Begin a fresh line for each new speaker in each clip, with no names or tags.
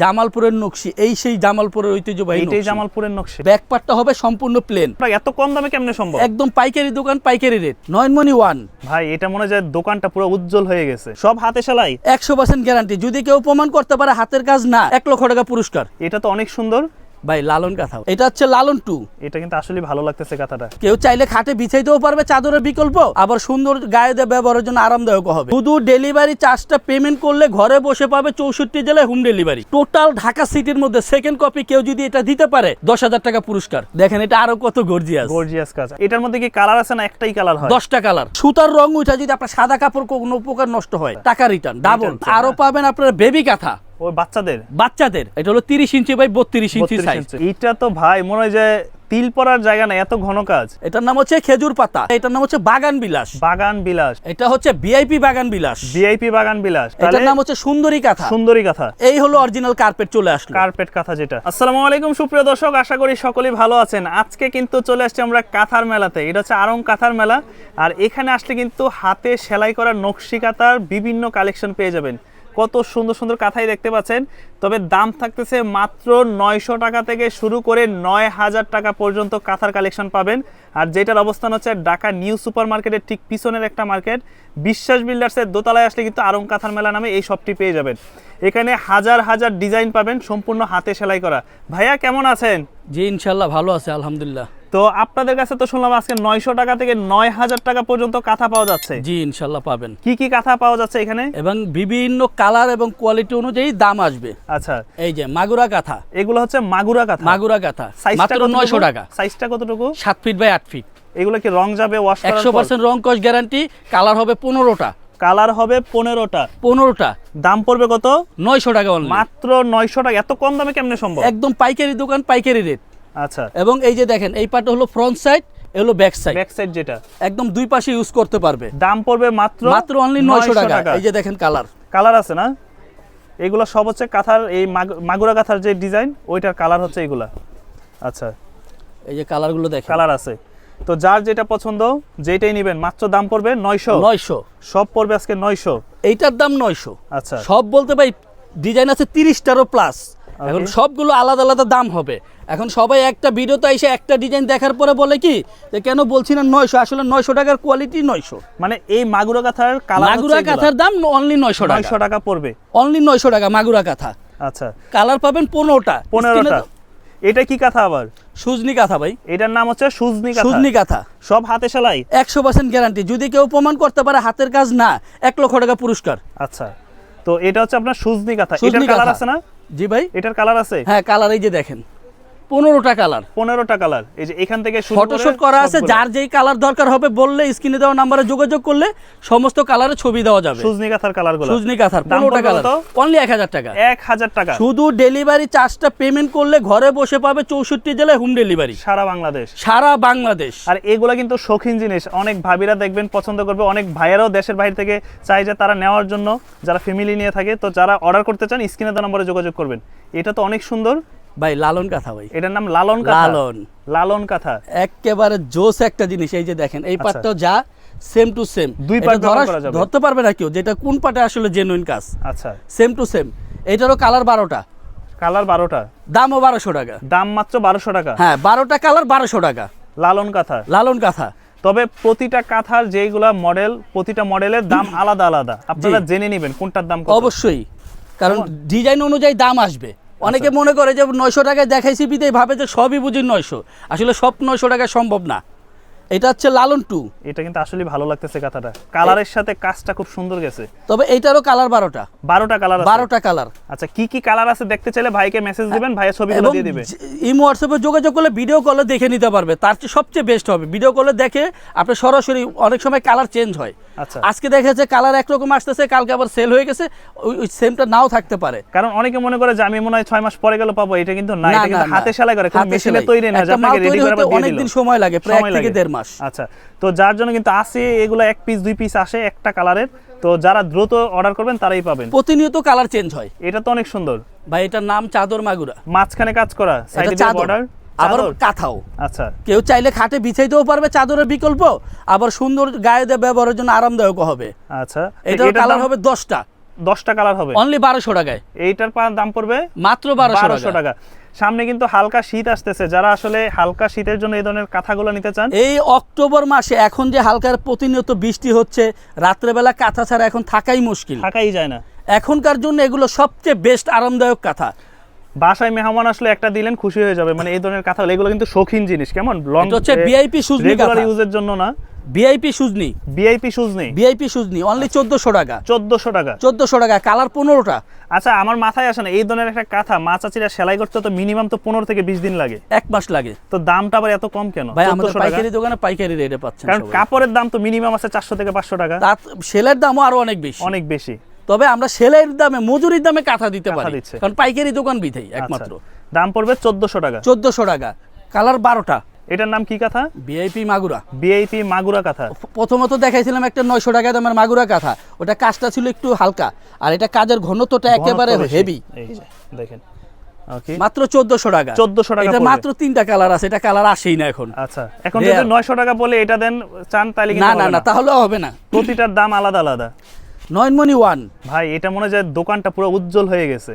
জামালপুরের নকশি এই সেই জামালপুরের ঐতিহ্যবাহী
এটাই
নকশি।
জামালপুরের নকশি।
ব্যাকপার্টটা হবে সম্পূর্ণ প্লেন
এত কম দামে কেমনে সম্ভব?
একদম পাইকারি দোকান পাইকারি রেট নয়নমণি ওয়ান
ভাই এটা মনে হয় দোকানটা পুরো উজ্জ্বল হয়ে গেছে। সব হাতে সেলাই?
একশো পার্সেন্ট গ্যারান্টি যদি কেউ প্রমাণ করতে পারে হাতের কাজ না এক লক্ষ টাকা পুরস্কার।
এটা তো অনেক সুন্দর।
ভাই লালন কাঁথা। এটা হচ্ছে লালন টু।
এটা কিন্তু আসলে ভালো লাগতেছে কথাটা।
কেউ চাইলে খাটে বিছাইতেও পারবে চাদরের বিকল্প। আবার সুন্দর গায়ে দিয়ে ব্যবহারের জন্য আরামদায়ক হবে। শুধু ডেলিভারি চার্জটা পেমেন্ট করলে ঘরে বসে পাবে চৌষট্টি জেলায় হোম ডেলিভারি টোটাল ঢাকা সিটির মধ্যে সেকেন্ড কপি কেউ যদি এটা দিতে পারে দশ হাজার টাকা পুরস্কার। দেখেন এটা আরও কত গর্জিয়াস
গর্জিয়াস কাজ। এটার মধ্যে কি কালার আছে না একটাই কালার হয়?
দশটা কালার সুতার রং উঠা যদি আপনার সাদা কাপড় কোনো প্রকার নষ্ট হয় টাকা রিটার্ন ডাবল আরও
হ্যাঁ।
পাবেন আপনার বেবি কাঁথা।
ওই বাচ্চাদের?
বাচ্চাদের। এটা হলো তিরিশ ইঞ্চি বাই বত্রিশ ইঞ্চি সাইজ।
এইটা তো ভাই মনে হয় যে তিল পরার জায়গা না এত ঘন কাজ।
এটার নাম হচ্ছে খেজুর পাতা। এটার নাম হচ্ছে বাগান বিলাস।
বাগান বিলাস।
এটা হচ্ছে ভিআইপি বাগান বিলাস।
ভিআইপি বাগান বিলাস।
এটার নাম হচ্ছে সুন্দরী কাঁথা।
সুন্দরী কথা।
এই হলো অরিজিনাল কার্পেট চলে আসলো।
কার্পেট কাঁথা যেটা। আসসালামু আলাইকুম সুপ্রিয় দর্শক আশা করি সকলেই ভালো আছেন। আজকে কিন্তু চলে আসছি আমরা কাঁথার মেলাতে। এটা হচ্ছে আরং কাঁথার মেলা। আর এখানে আসলে কিন্তু হাতে সেলাই করা নকশি কাঁথার বিভিন্ন কালেকশন পেয়ে যাবেন। কত সুন্দর সুন্দর কাঁথাই দেখতে পাচ্ছেন। তবে দাম থাকতেছে মাত্র নয়শো টাকা থেকে শুরু করে নয় হাজার টাকা পর্যন্ত কাঁথার কালেকশন পাবেন। আর যেটার অবস্থান হচ্ছে ঢাকা নিউ সুপার মার্কেটের ঠিক পিছনের একটা মার্কেট। বিশ্বাস বিল্ডার্সের দোতলায় আসলে কিন্তু আরং কাঁথার মেলা নামে এই শপটি পেয়ে যাবেন। এখানে হাজার হাজার ডিজাইন পাবেন সম্পূর্ণ হাতে সেলাই করা। ভাইয়া কেমন আছেন?
জি ইনশাল্লাহ ভালো আছে আলহামদুলিল্লাহ।
তো আপনাদের কাছে তো শুনলাম আজকে নয়শো টাকা থেকে নয় হাজার টাকা পর্যন্ত কাঁথা পাওয়া যাচ্ছে।
জি ইনশাল্লাহ পাবেন।
কি কি কাঁথা পাওয়া যাচ্ছে এখানে?
এবং বিভিন্ন কালার এবং কোয়ালিটি অনুযায়ী দাম আসবে।
আচ্ছা।
এই যে মাগুরা কাঁথা।
এগুলো হচ্ছে মাগুরা কাঁথা।
মাগুরা কাঁথা। মাত্র
কতটুকু?
নয়শো টাকা।
সাইজটা কতটুকু?
সাত ফিট বাই আট ফিট
এগুলো কি রং যাবে ওয়াশ
একশো পার্সেন্ট রং কস গ্যারান্টি কালার হবে পনেরোটা।
কালার হবে পনেরোটা।
পনেরোটা।
দাম পড়বে কত?
নয়শো টাকা
মাত্র নয়শো টাকা। এত কম দামে কেমনে সম্ভব?
একদম পাইকারি দোকান পাইকারি রেট
আচ্ছা।
এবং এই যে দেখেন এই পার্টটা হলো ফ্রন্ট সাইড এ হলো ব্যাক সাইড
ব্যাক সাইড যেটা।
একদম দুই পাশে ইউজ করতে পারবে।
দাম পড়বে মাত্র
মাত্র অনলি নয়শো টাকা। এই যে দেখেন কালার
কালার আছে না? এগুলো সব হচ্ছে কাঁথার এই মাগ- মাগুরা কাঁথার যে ডিজাইন ওইটার কালার হচ্ছে এগুলা। আচ্ছা।
এই যে কালারগুলো দেখ
কালার আছে। তো যার যেটা পছন্দ যেটাই নেবেন মাত্র দাম পড়বে নয়শো।
নয়শো।
সব পড়বে আজকে নয়শো।
এইটার দাম নয়শো।
আচ্ছা।
সব বলতে ভাই ডিজাইন আছে তিরিশটারও প্লাস এখন সবগুলো আলাদা আলাদা দাম হবে। এখন সবাই একটা ভিডিওতে এসে একটা ডিজাইন দেখার পরে বলে কি যে কেন বলছি না নয়শো? আসলে নয়শো টাকার কোয়ালিটি নয়শো।
মানে এই মাগুরা কাঁথার
মাগুরা কাঁথার দাম অনলি নয়শো টাকা।
নয়শো টাকা পড়বে।
অনলি নয়শো টাকা মাগুরা কাঁথা।
আচ্ছা।
কালার পাবেন পনেরোটা।
পনেরোটা। এটা কি কাঁথা আবার?
সুজনি কাঁথা ভাই।
এটার নাম হচ্ছে সুজনি কাঁথা।
সুজনি কাঁথা।
সব হাতে সেলাই?
একশো পার্সেন্ট গ্যারান্টি যদি কেউ প্রমাণ করতে পারে হাতের কাজ না এক লক্ষ টাকা পুরস্কার।
আচ্ছা। তো এটা হচ্ছে আপনার সুজনি কাঁথা। এটার
সুজনি
কালার আছে না?
জি ভাই?
এটার কালার আছে?
হ্যাঁ কালার এই যে দেখেন। পনেরোটা কালার
পনেরোটা কালার এই যে এখান থেকে
ফটোশুট করা আছে। যার যেই কালার দরকার হবে বললে স্ক্রিনে দেওয়া নাম্বারে যোগাযোগ করলে সমস্ত কালারের ছবি দেওয়া যাবে।
সুজনি কাঁথার কালারগুলো
সুজনি কাঁথার পনেরোটা কালার অনলি এক হাজার টাকা।
এক হাজার টাকা।
শুধু ডেলিভারি চার্জটা পেমেন্ট করলে ঘরে বসে পাবে চৌষট্টি জেলায় হোম ডেলিভারি
সারা বাংলাদেশ।
সারা বাংলাদেশ।
আর এগুলা কিন্তু শৌখিন জিনিস। অনেক ভাবিরা দেখবেন পছন্দ করবে। অনেক ভাইয়েরাও দেশের বাইরে থেকে চাই যে তারা নেওয়ার জন্য যারা ফ্যামিলি নিয়ে থাকে। তো যারা অর্ডার করতে চান স্ক্রিনে দেওয়া নম্বরে যোগাযোগ করবেন। এটা তো অনেক সুন্দর।
ভাই লালন কাঁথা ভাই।
এটার নাম লালন কাঁথা?
লালন।
লালন কাঁথা।
একেবারে জোস একটা জিনিস এই যে দেখেন এই
আচ্ছা।
পার্টটাও যা সেম টু সেম
দুই ব্যবহার
ধরতে পারবে না কেউ যেটা কোন পার্টে আসলে জেনুইন কাজ।
আচ্ছা।
সেম টু সেম এটারও কালার বারোটা।
কালার বারোটা?
দামও বারোশো টাকা।
দাম মাত্র বারোশো টাকা?
হ্যাঁ বারোটা কালার বারোশো টাকা।
লালন কাঁথা।
লালন কাঁথা।
তবে প্রতিটা কাঁথার যেগুলা মডেল প্রতিটা মডেলের দাম আলাদা আলাদা। আপনারা জেনে নেবেন কোনটার দাম
অবশ্যই। কারণ ডিজাইন অনুযায়ী দাম আসবে। অনেকে মনে করে যে নয়শো টাকায় দেখাইছি বিদেই ভাবে যে সবই বুঝি নয়শো। আসলে সব নয়শো টাকা সম্ভব না। এটা হচ্ছে লালন টু।
এটা কিন্তু আসলে ভালো লাগতেছে কাঁথাটা। কালারের সাথে কাজটা খুব সুন্দর গেছে।
তবে এইটারও কালার বারোটা।
বারোটা কালার
বারোটা কালার।
আচ্ছা কি কি কালার আছে দেখতে চাইলে ভাইকে মেসেজ দিবেন ভাইয়ের
এবং
দিয়ে দিবে।
ইমো হোয়াটসঅ্যাপে যোগাযোগ করলে ভিডিও কলে দেখে নিতে পারবে। তার চেয়ে সবচেয়ে বেস্ট হবে। ভিডিও কলে দেখে আপনি সরাসরি অনেক সময় কালার চেঞ্জ হয়।
আচ্ছা।
আজকে দেখা যাচ্ছে কালার একরকম আসতেছে কালকে আবার সেল হয়ে গেছে। ওই সেমটা নাও থাকতে পারে।
কারণ অনেকে মনে করে যে আমি মনে হয় ছয় মাস পরে গেলে পাবো এটা কিন্তু না এটা কিন্তু হাতে সেলাই করে মেশিনে তৈরি না
অনেকদিন সময় লাগে প্রায় থেকে দেড় মাস।
আচ্ছা তো যার জন্য কিন্তু আসে এগুলো এক পিস দুই পিস আসে একটা কালারের তো যারা দ্রুত অর্ডার করবেন তারাই পাবেন।
প্রতিনিয়ত কালার চেঞ্জ হয়।
এটা তো অনেক সুন্দর।
ভাই এটার নাম চাদর মাগুরা।
মাঝখানে কাজ করা সাইডে বর্ডার
আবার কাঁথাও।
আচ্ছা।
কেউ চাইলে খাটে বিছাইতেও পারবে চাদরের বিকল্প আবার সুন্দর গায়ে দিয়ে ব্যবহারের জন্য আরামদায়ক হবে।
আচ্ছা।
এটার কালার হবে দশটা।
দশটা কালার হবে।
অনলি বারোশো টাকায়।
এইটার দাম পড়বে
মাত্র বারোশো টাকা।
সামনে কিন্তু হালকা শীত আসতেছে। যারা আসলে হালকা শীতের জন্য এই ধরনের কাঁথাগুলো নিতে চান
এই অক্টোবর মাসে এখন যে হালকার প্রতিনিয়ত বৃষ্টি হচ্ছে রাত্রেবেলা কাঁথা ছাড়া এখন থাকাই মুশকিল।
থাকাই যায় না।
এখনকার জন্য এগুলো সবচেয়ে বেস্ট আরামদায়ক কাঁথা।
বাসায় মেহমান আসলে একটা দিলেন খুশি হয়ে যাবে। মানে এই ধরনের কাঁথা এগুলো কিন্তু শৌখিন জিনিস কেমন? লং
হচ্ছে
রেগুলার ইউজের জন্য না।
ভিআইপি সুজনি
ভিআইপি শুজ নেই।
ভিআইপি সুজনি অনলি চোদ্দশো টাকা।
চোদ্দশো টাকা।
চোদ্দশো টাকা। কালার পনেরোটা।
আচ্ছা আমার মাথায় আসে না এই ধরনের একটা কাঁথা। মা চাচিরা সেলাই করতে তো মিনিমাম তো পনেরো থেকে বিশ দিন লাগে।
এক মাস লাগে।
তো দামটা আবার এত কম কেন?
ভাই আমাদের পাইকারি দোকানে পাইকারি রেটে পাচ্ছেন
কারণ কাপড়ের দাম তো মিনিমাম আছে চারশো থেকে পাঁচশো টাকা।
তার সেলের দামও আরও অনেক বেশি।
অনেক বেশি।
তবে আমরা সেলের দামে মজুরির দামে কাঁথা দিতে পারি। কারণ পাইকারি দোকান বিধাই একমাত্র।
আচ্ছা, দাম পড়বে চোদ্দশো টাকা।
চোদ্দশো টাকা। কালার বারোটা।
এটার নাম কি কাঁথা?
ভিআইপি মাগুরা।
বিআইপি মাগুরা কাঁথা।
প্রথমত দেখাইছিলাম একটা নয়শো টাকা দামের মাগুরা কাঁথা। ওটা কাজটা ছিল একটু হালকা। আর এটা কাজের ঘনত্বটা একেবারে হেভি
দেখেন। ওকে
মাত্র চোদ্দশো টাকা।
1400 টাকা
এটা মাত্র তিনটা কালার আছে এটা কালার আসেই না এখন।
আচ্ছা এখন যদি নয়শো টাকা বলে এটা দেন চান তাহলে
না না না। তাহলে হবে না।
প্রতিটার দাম আলাদা আলাদা।
নয়নমণি ওয়ান।
ভাই এটা মনে হয় দোকানটা পুরো উজ্জ্বল হয়ে গেছে।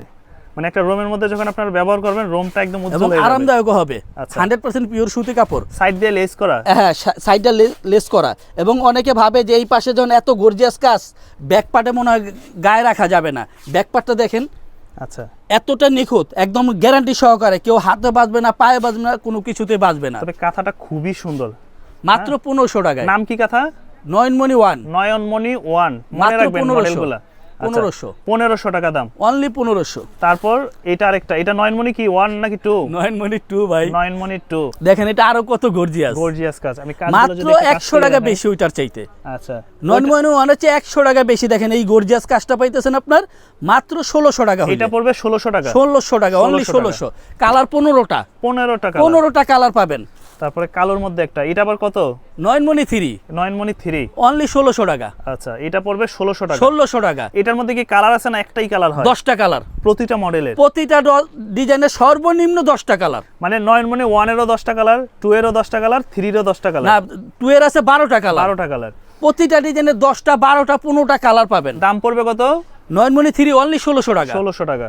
মানে একটা রুমের মধ্যে যখন আপনারা ব্যবহার করবেন রুমটা একদম উজ্জ্বল হয়ে যাবে।
আরামদায়ক হবে।
আচ্ছা।
হান্ড্রেড পার্সেন্ট পিওর সুতি কাপড়।
সাইড দিয়ে লেস করা?
হ্যাঁ সাইডটা লেস করা। এবং অনেকে ভাবে যে এই পাশে যখন এত গর্জিয়াস কাজ ব্যাক পার্টে মনে হয় গায়ে রাখা যাবে না। ব্যাক পার্টটা দেখেন
আচ্ছা।
এতটা নিখুঁত একদম গ্যারান্টি সহকারে। কেউ হাতে বাজবে না পায়ে বাজবে না কোনো কিছুতে বাজবে না।
তবে কাঁথাটা খুবই সুন্দর।
মাত্র পনেরোশো টাকায়।
নাম কি কাঁথা?
নয়নমণি ওয়ান।
নয়নমণি ওয়ান। মনে
মাত্র
রাখবেন
1500
মডেলগুলা
পনেরোশো।
পনেরোশো টাকা দাম।
অনলি পনেরোশো।
তারপর এটা আরেকটা এটা নয়নমণি কি ওয়ান নাকি টু
নয়নমণি টু ভাই।
নয়নমণি টু
দেখেন এটা আরও কত গর্জিয়াস
গর্জিয়াস কাজ। আমি
মাত্র একশো টাকা বেশি ওইটার চাইতে।
আচ্ছা।
নয়নমণি ওয়ান হচ্ছে একশো টাকা বেশি। দেখেন এই গর্জিয়াস কাজটা পাইতেছেন আপনার মাত্র ষোলোশো টাকা
এটা পড়বে ষোলোশো টাকা।
ষোলোশো টাকা অনলি
1600
ষোলোশো। কালার পনেরোটা।
পনেরো টাকা
পনেরোটা কালার পাবেন।
তারপরে কালোর মধ্যে একটা এটা আবার কত?
Nayanmoni three.
Nayanmoni three.
Only ষোলোশো টাকা।
আচ্ছা এটা পড়বে ষোলোশো টাকা।
ষোলোশো টাকা।
এটার মধ্যে কি কালার আছে না একটাই কালার হয়?
দশটা কালার।
প্রতিটা মডেলের।
প্রতিটা ডিজাইনের সর্বনিম্ন দশটা কালার।
মানে নয়নমণি ওয়ানেরও দশটা কালার টু এরও দশটা কালার থ্রিরও দশটা
না
কালার।
টু এর আছে বারোটা কালার।
বারোটা কালার।
প্রতিটা ডিজাইনের দশটা বারোটা পনেরোটা কালার পাবেন।
দাম পড়বে কত?
নয়নমণি থ্রি অনলি ষোলোশো টাকা।
ষোলোশো টাকা।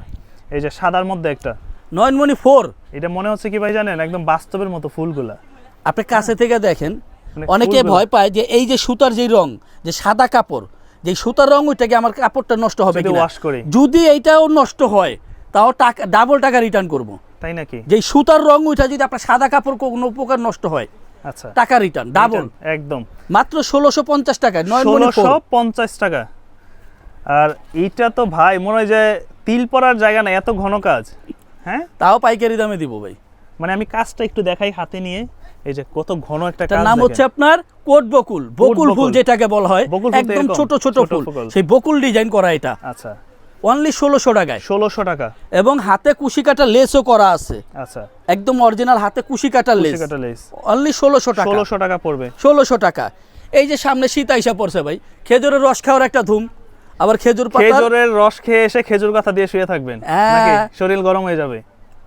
এই যে সাদার মধ্যে একটা।
নয়নমণি ফোর।
এটা মনে হচ্ছে কি ভাই জানেন? একদম বাস্তবের মতো ফুলগুলা।
আপনি কাছে থেকে দেখেন
মানে
অনেকে ভয় পায় যে এই যে সুতার যে রং যে সাদা কাপড় যে সুতার রং ওইটাকে আমার কাপড়টা নষ্ট হবে
যদি
কিনা। যদি এইটাও নষ্ট হয় তাও টাকা ডাবল টাকা রিটার্ন করব।
তাই নাকি?
যে সুতার রং ওইটা যদি আপনার সাদা কাপড় কোনো প্রকার নষ্ট হয়
আচ্ছা।
টাকা রিটার্ন ডাবল
একদম।
মাত্র ষোলোশো পঞ্চাশ টাকা নয়
ষোলোশো পঞ্চাশ টাকা। আর এইটা তো ভাই মনে হয় যে তিল পরার জায়গা না এত ঘন কাজ। হ্যাঁ?
তাও পাইকারি দামে দিব ভাই।
মানে আমি কাজটা একটু দেখাই হাতে নিয়ে। এই যে কত ঘন একটা কাজ
নাম হচ্ছে আপনার কোট বকুল। বকুল ফুল যেটাকে বলা হয় একদম ছোট ছোট ফুল। সেই বকুল ডিজাইন করা এটা।
আচ্ছা।
অনলি ষোলোশো টাকায়।
ষোলোশো টাকা।
এবং হাতে কুশি কাটা লেসও করা আছে।
আচ্ছা।
একদম অরিজিনাল হাতে কুশি লেস।
কাটা লেস।
অনলি ষোলোশো টাকা।
ষোলোশো টাকা পড়বে।
ষোলোশো টাকা। এই যে সামনে শীত আইসা পড়ছে ভাই খেজুরের রস খাওয়ার একটা ধুম। আবার খেজুর পাতা
খেজুরের রস খেয়ে এসে খেজুর কথা দিয়ে শুয়ে থাকবেন।
হ্যাঁ।
নাকি? শরীর গরম হয়ে যাবে।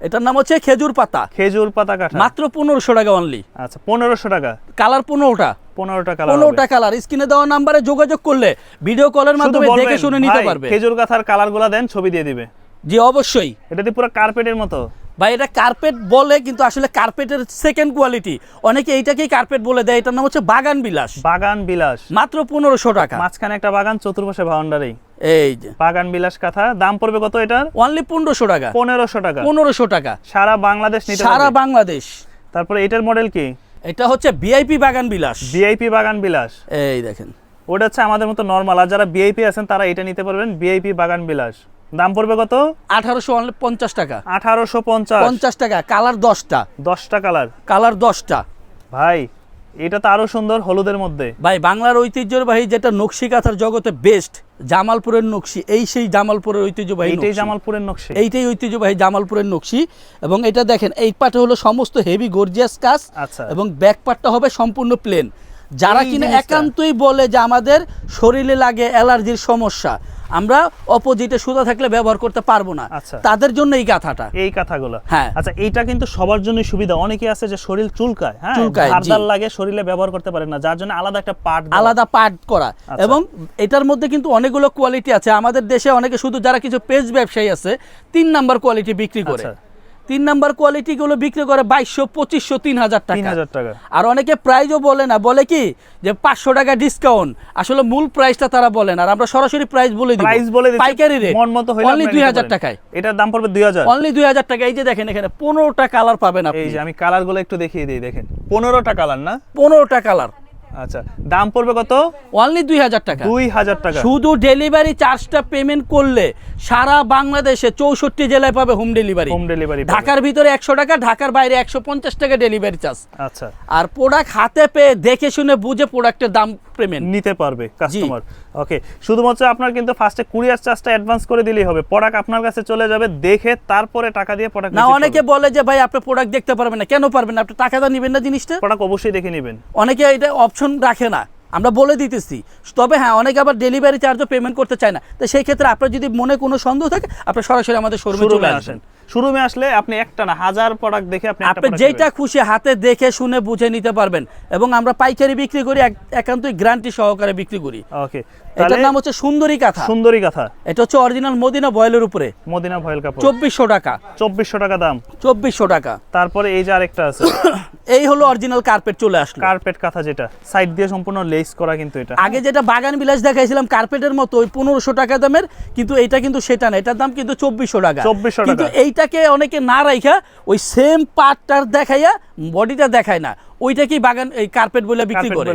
এটার নাম হচ্ছে খেজুর পাতা।
খেজুর পাতা কাটা
মাত্র পনেরোশো টাকা অনলি
আচ্ছা পনেরোশো টাকা।
কালার পনেরোটা।
পনেরো টাকা
পনেরোটা কালার। স্ক্রিনে দেওয়া নাম্বারে যোগাযোগ করলে ভিডিও কলের মাধ্যমে দেখে শুনে নিতে পারবে।
খেজুর কাঁথার কালারগুলা দেন ছবি দিয়ে দিবে।
জি অবশ্যই।
এটা দিয়ে পুরো কার্পেটের মতো।
ভাই এটা কার্পেট বলে কিন্তু আসলে কার্পেটের সেকেন্ড কোয়ালিটি অনেকে এইটাকেই কার্পেট বলে দেয় এটার নাম হচ্ছে বাগান বিলাস।
বাগান বিলাস।
মাত্র পনেরোশো টাকা।
মাঝখানে একটা বাগান চতুর্পাশে বাউন্ডারি।
এই যে।
বাগান বিলাস কাঁথা দাম পড়বে কত এটার?
অনলি পনেরোশো টাকা।
পনেরোশো টাকা।
পনেরোশো টাকা।
সারা বাংলাদেশ নিতে
সারা বাংলাদেশ।
তারপরে এটার মডেল কি?
এটা হচ্ছে ভিআইপি বাগান বিলাস।
ভিআইপি বাগান বিলাস।
এই দেখেন।
ওটা হচ্ছে আমাদের মতো নর্মাল আর যারা ভিআইপি আছেন তারা এটা নিতে পারবেন ভিআইপি বাগান বিলাস। দাম পড়বে কত?
আঠারোশো পঞ্চাশ টাকা।
আঠারোশো পঞ্চাশ।
পঞ্চাশ টাকা কালার দশটা।
দশটা কালার?
কালার দশটা।
ভাই এটা তো আরও সুন্দর হলুদের মধ্যে।
ভাই বাংলার ঐতিহ্যবাহী যেটা নকশি কাঁথার জগতে বেস্ট জামালপুরের নকশি এই সেই জামালপুরের ঐতিহ্যবাহী
এইটাই জামালপুরের নকশি।
এইটাই ঐতিহ্যবাহী জামালপুরের নকশি। এবং এটা দেখেন এই পাটে হলো সমস্ত হেভি গর্জিয়াস কাজ
আচ্ছা।
এবং ব্যাক পার্টটা হবে সম্পূর্ণ প্লেন যারা কিনা একান্তই বলে যে আমাদের শরীরে লাগে অ্যালার্জির সমস্যা আমরা অপোজিটে সুতা থাকলে ব্যবহার করতে পারব না
আচ্ছা।
তাদের জন্য এই কাঁথাটা
এই কথাগুলো
হ্যাঁ।
আচ্ছা এইটা কিন্তু সবার জন্য সুবিধা অনেকে আছে যে শরীর চুলকায় হ্যাঁ
চুলকায়।
লাগে শরীরে ব্যবহার করতে পারে না যার জন্য আলাদা একটা পার্ট
আলাদা পার্ট করা
আচ্ছা।
এবং এটার মধ্যে কিন্তু অনেকগুলো কোয়ালিটি আছে আমাদের দেশে অনেকে শুধু যারা কিছু পেজ ব্যবসায়ী আছে তিন নাম্বার কোয়ালিটি বিক্রি করে
আচ্ছা।
তিন নাম্বার কোয়ালিটি গুলো বিক্রি করে বাইশশো পঁচিশশো তিন হাজার
তিন
টাকা
টাকা।
আর অনেকে প্রাইজও বলে না বলে কি যে পাঁচশো টাকা ডিসকাউন্ট আসলে মূল প্রাইসটা তারা বলে না আর আমরা সরাসরি প্রাইস বলে দিই
প্রাইস বলে
পাইকারি রেট
মন মতো হইলে
অনলি দুই হাজার টাকায়।
এটার দাম পড়বে দুই হাজার।
অনলি দুই হাজার টাকা। এই যে দেখেন এখানে পনেরোটা কালার পাবেন আপনি
এই যে আমি কালারগুলো একটু দেখিয়ে দিই দেখেন। পনেরোটা কালার না?
পনেরোটা কালার
আচ্ছা দাম পড়বে কত?
অনলি দুই হাজার টাকা।
দুই হাজার টাকা।
শুধু ডেলিভারি চার্জটা পেমেন্ট করলে সারা বাংলাদেশে চৌষট্টি জেলায় পাবে হোম ডেলিভারি
হোম ডেলিভারি
ঢাকার ভিতরে একশো টাকা ঢাকার বাইরে একশো পঞ্চাশ টাকা ডেলিভারি চার্জ
আচ্ছা।
আর প্রোডাক্ট হাতে পেয়ে দেখে শুনে বুঝে প্রোডাক্টের দাম পেমেন্ট
নিতে পারবে কাস্টমার ওকে শুধুমাত্র আপনার কিন্তু ফার্স্টে কুরিয়ার চার্জটা অ্যাডভান্স করে দিলেই হবে। প্রোডাক্ট আপনার কাছে চলে যাবে দেখে তারপরে টাকা দিয়ে প্রোডাক্ট
না অনেকে বলে যে ভাই আপনি প্রোডাক্ট দেখতে পারবেন না। কেন পারবেন না? আপনি টাকাটা নেবেন না জিনিসটা?
প্রোডাক্ট অবশ্যই দেখে নেবেন।
অনেকে এটা অপশন রাখে না। আমরা বলে দিতেছি। তবে হ্যাঁ অনেকে আবার ডেলিভারি চার্জও পেমেন্ট করতে চায় না। তো সেই ক্ষেত্রে আপনার যদি মনে কোনো সন্দেহ থাকে আপনি সরাসরি আমাদের শোরুমে চলে আসেন
আসেন। শোরুমে আসলে আপনি একটা না হাজার প্রোডাক্ট দেখে আপনি
আপনি যেটা খুশি হাতে দেখে শুনে বুঝে নিতে পারবেন এবং আমরা পাইকারি বিক্রি করি একান্তই গ্যারান্টি সহকারে বিক্রি করি।
ওকে
এটার নাম হচ্ছে সুন্দরী কাঁথা।
সুন্দরী কথা।
এটা হচ্ছে অরিজিনাল মদিনা বয়েলের উপরে।
মদিনা ভয়েল কাপড়।
চব্বিশশো টাকা।
চব্বিশশো টাকা দাম।
চব্বিশশো টাকা।
তারপরে এই যে আরেকটা আছে।
এই হলো অরিজিনাল কার্পেট চলে আসলো।
কার্পেট কাঁথা যেটা। সাইড দিয়ে সম্পূর্ণ লেস করা কিন্তু এটা।
আগে যেটা বাগান বিলাস দেখাইছিলাম কার্পেটের মতো ওই পনেরোশো টাকা দামের কিন্তু এইটা কিন্তু সেটা না। এটার দাম কিন্তু চব্বিশশো টাকা।
2400
কিন্তু এইটাকে অনেকে না রাইখা ওই সেম পার্টটার দেখাইয়া বডিটা দেখায় না। ওইটাকেই বাগান এই কার্পেট বলে বিক্রি করে।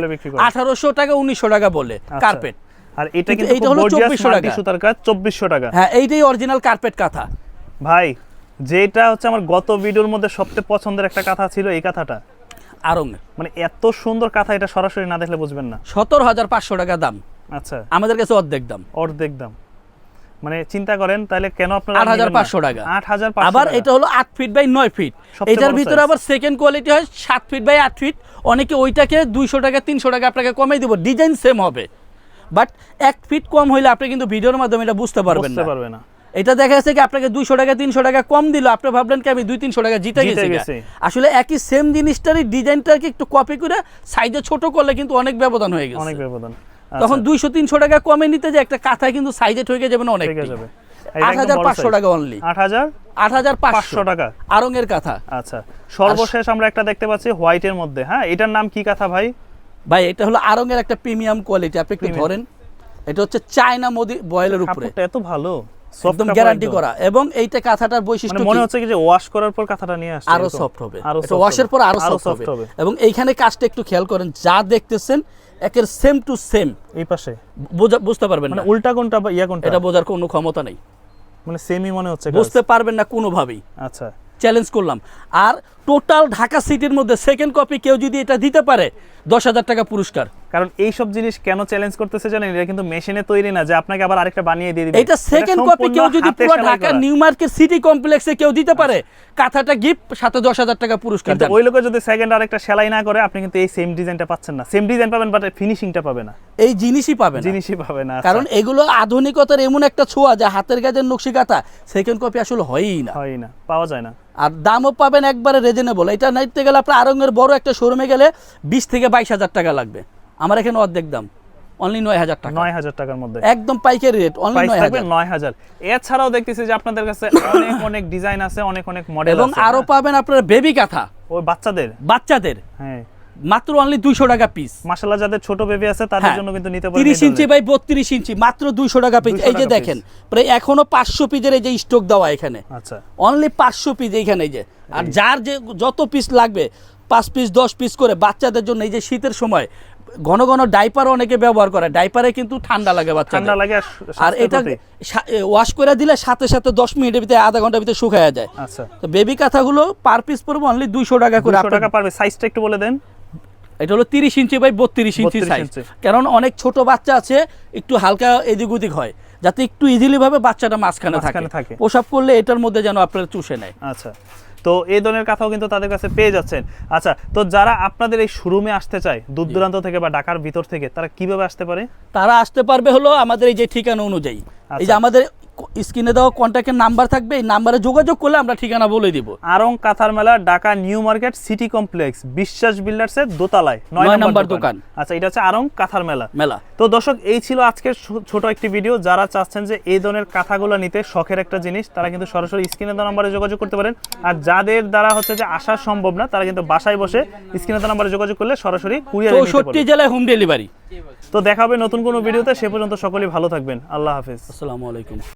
আঠারোশো টাকা উনিশশো টাকা বলে
আচ্ছা।
কার্পেট
আর এটা
কিন্তু এইটা হলো 2400 টাকা।
সুতার কাজ চব্বিশশো টাকা।
হ্যাঁ এইটাই অরিজিনাল কার্পেট কাঁথা।
ভাই যেটা হচ্ছে আমার গত ভিডিওর মধ্যে সবচেয়ে পছন্দের একটা কথা ছিল এই কথাটা।
আরং।
মানে এত সুন্দর কথা এটা সরাসরি না দেখলে বুঝবেন না।
সতেরো হাজার পাঁচশো টাকা দাম।
আচ্ছা।
আমাদের কাছে অর্ধেক দাম।
অর্ধেক দাম। মানে চিন্তা করেন তাহলে কেন আপনারা
8,500 টাকা।
আট হাজার
আবার এটা হলো আট ফিট বাই নয় ফিট এটার ভিতরে আবার সেকেন্ড কোয়ালিটি হয় সাত ফিট বাই আট ফিট অনেকে ওইটাকে দুইশো টাকা তিনশো টাকা আপনাকে কমাই দিব। ডিজাইন সেম হবে। বাট এক ফিট কম হইলে আপনি কিন্তু ভিডিওর মাধ্যমে এটা বুঝতে পারবেন
বুঝতে
না।
না।
এটা দেখা যাচ্ছে কি আপনাকে দুইশো টাকা তিনশো টাকা কম দিল আপনি ভাবলেন কি আমি দুই তিনশো টাকা জিতে গেছি। আসলে একই সেম জিনিসটারই ডিজাইনটাকে একটু কপি করে সাইজে ছোট করলে কিন্তু অনেক ব্যবধান হয়ে গেছে।
অনেক ব্যবধান।
তখন দুইশো তিনশো টাকা কমে নিতে যে একটা কাঁথায় কিন্তু সাইজে ঠকে যাবে না অনেক
যাবে।
আট হাজার পাঁচশো টাকা অনলি
আট হাজার?
আট হাজার পাঁচশো।
টাকা।
আরঙের কাঁথা।
আচ্ছা। সর্বশেষ আমরা একটা দেখতে পাচ্ছি হোয়াইটের মধ্যে। হ্যাঁ এটার নাম কি কথা ভাই?
ভাই এটা হলো আরঙের একটা প্রিমিয়াম কোয়ালিটি আপনি একটু ধরেন এটা হচ্ছে চায়না মোদি বয়েলের উপরে।
এত ভালো
একদম গ্যারান্টি করা। এবং এইটা কাঁথাটার
মানে
বৈশিষ্ট্য
মনে হচ্ছে যে ওয়াশ করার পর কথাটা নিয়ে আসছে আরও
সফট হবে। এটা ওয়াশের পর আরও সফট হবে। এবং এইখানে কাজটা একটু খেয়াল করেন যা দেখতেছেন একের সেম টু সেম
এই পাশে।
বুঝতে পারবেন
মানে
না।
উল্টা কোনটা বা ইয়া কোনটা?
এটা বোঝার কোনো ক্ষমতা নেই।
মানে সেমই মনে হচ্ছে
বুঝতে পারবেন না কোনোভাবেই।
আচ্ছা।
চ্যালেঞ্জ করলাম। আর টোটাল ঢাকা সিটির মধ্যে সেকেন্ড কপি কেউ যদি এটা দিতে পারে, দশ হাজার টাকা পুরস্কার।
কারণ এই সব জিনিস কেন চ্যালেঞ্জ করতেছে জানেন? এটা কিন্তু মেশিনে তৈরি না যে আপনাকে আবার আরেকটা বানিয়ে দিয়ে দিবে।
এটা সেকেন্ড কপি কেউ যদি পুরো ঢাকা
আচ্ছা।
নিউ মার্কেট সিটি কমপ্লেক্সে কেউ দিতে পারে কাঁথাটা গিফট সাথে দশ হাজার টাকা পুরস্কার
কিন্তু। ওই লোকে যদি সেকেন্ড আরেকটা সেলাই না করে আপনি কিন্তু এই সেম ডিজাইনটা পাচ্ছেন না। সেম ডিজাইন পাবেন বাট ফিনিশিংটা পাবে না।
এই জিনিসই পাবেন
জিনিসই পাবে না আচ্ছা।
কারণ এগুলো আধুনিকতার এমন একটা ছোঁয়া যে হাতের কাজের নকশি কাঁথা সেকেন্ড কপি আসলে হয়ই না।
হয় না পাওয়া যায় না।
আর দামও পাবেন একবারে রিজনেবল এটা নিতে গেলে আপনার আরঙ্গের বড় একটা শোরুমে গেলে বিশ থেকে বাইশ হাজার টাকা লাগবে। আমার এখানে অর্ধেক দাম। অনলি নয় হাজার টাকা।
নয় হাজার টাকার মধ্যে।
একদম পাইকারি রেট অনলি নয় হাজার।
নয় হাজার। এছাড়াও দেখতেছি যে আপনাদের কাছে অনেক অনেক ডিজাইন আছে অনেক অনেক মডেল
এবং
আরও?
পাবেন আপনার বেবি কাঁথা
ওই বাচ্চাদের?
বাচ্চাদের।
হ্যাঁ।
মাত্র অনলি দুইশো টাকা পিস
মাশাআল্লাহ যাদের ছোট বেবি আছে তাদের
হ্যাঁ।
জন্য কিন্তু নিতে পারেন
তিরিশ ইঞ্চি বাই বত্রিশ ইঞ্চি মাত্র দুইশো টাকা পিস এই যে দেখেন প্রায় এখনও পাঁচশো পিসের এই যে স্টক দেওয়া এখানে।
আচ্ছা।
অনলি পাঁচশো পিস এইখানে এই যে। আর যার যে যত পিস লাগবে পাঁচ পিস দশ পিস করে বাচ্চাদের জন্য এই যে শীতের সময় ঘন ঘন ডাইপারও অনেকে ব্যবহার করে। ডাইপারে কিন্তু ঠান্ডা লাগে
ঠান্ডা লাগে আর
এটা ওয়াশ করে দিলে সাথে সাথে দশ মিনিটের ভিতরে আধা ঘণ্টার ভিতরে শুকায়া যায়।
আচ্ছা।
তো বেবি কাঁথাগুলো পার পিস পড়বে অনলি দুইশো টাকা করে।
টাকা পারবে সাইজটা একটু বলে দেন।
এটা হলো তিরিশ ইঞ্চি বাই বত্রিশ ইঞ্চি সাইজ কারণ অনেক ছোট বাচ্চা আছে একটু হালকা এদিক ওদিক হয় যাতে একটু ইজিলি ভাবে বাচ্চাটা মাঝখানে থাকে।
মাঝখানে থাকে।
প্রসাব করলে এটার মধ্যে যেন আপনার চুষে নেয়।
আচ্ছা। তো এই ধরনের কথাও কিন্তু তাদের কাছে পেয়ে যাচ্ছেন। আচ্ছা তো যারা আপনাদের এই শোরুমে আসতে চায় দূর দূরান্ত থেকে বা ঢাকার ভিতর থেকে তারা কীভাবে আসতে পারে?
তারা আসতে পারবে হলো আমাদের এই যে ঠিকানা অনুযায়ী। এই যে আমাদের স্ক্রিনে দেওয়া কন্ট্যাক্টের নাম্বার থাকবে এই নাম্বারে যোগাযোগ করলে আমরা ঠিকানা বলে দিব।
আরং কাঁথার মেলা Dhaka new market city complex Biswas বিল্ডার্সের দোতলায় নয় নম্বর দোকান। আচ্ছা এটা হচ্ছে আরং কাঁথার মেলা।
মেলা।
তো দর্শক এই ছিল আজকের ছোট একটি ভিডিও। যারা চাচ্ছেন যে এই ধরনের কাঁথাগুলো নিতে শখের একটা জিনিস তারা কিন্তু সরাসরি স্ক্রিনে দেওয়া নাম্বারে যোগাযোগ করতে পারেন। আর যাদের দ্বারা হচ্ছে যে আসা সম্ভব না তারা কিন্তু বাসায় বসে স্ক্রিনে দেওয়া নাম্বারে যোগাযোগ করলে সরাসরি কুরিয়ার
চৌষট্টি জেলায় হোম ডেলিভারি।
তো দেখা হবে নতুন কোনো ভিডিওতে সে পর্যন্ত সকলেই ভালো থাকবেন। আল্লাহ হাফেজ।
আসসালামু আলাইকুম।